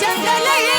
जंगल ये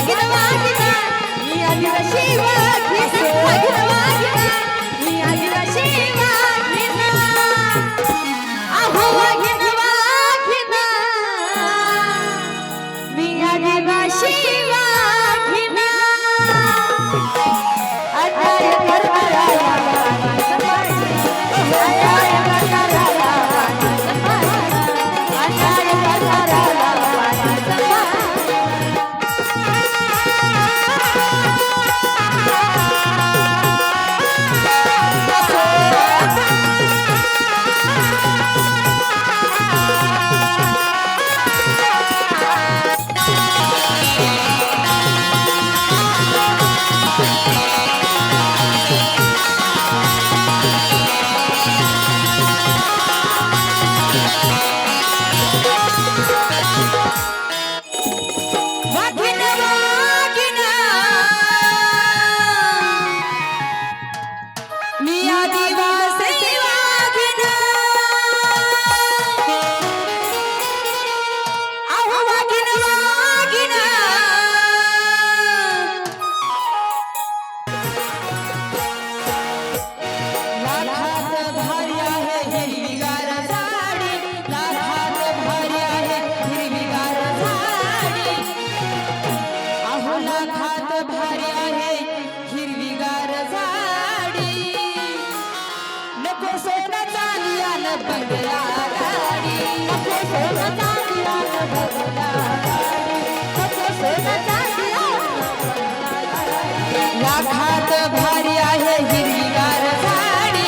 ಆಗಿದವಾ राखात भारी आहे हिरवीगार झाडी.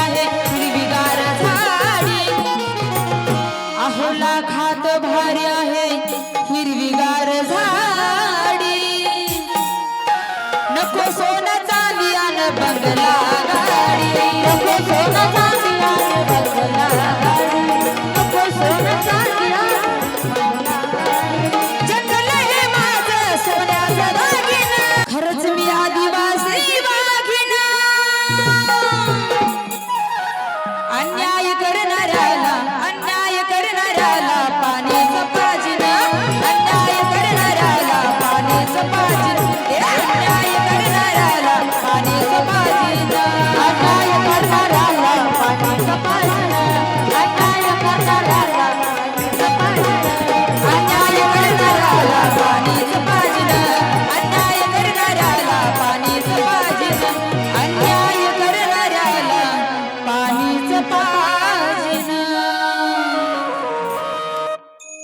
आहे हिरवीगार झाडी. अहो लाखात भारी आहे हिरवीगार झाडी. नको सोनं चावी बंगला गाडी. नको सोनं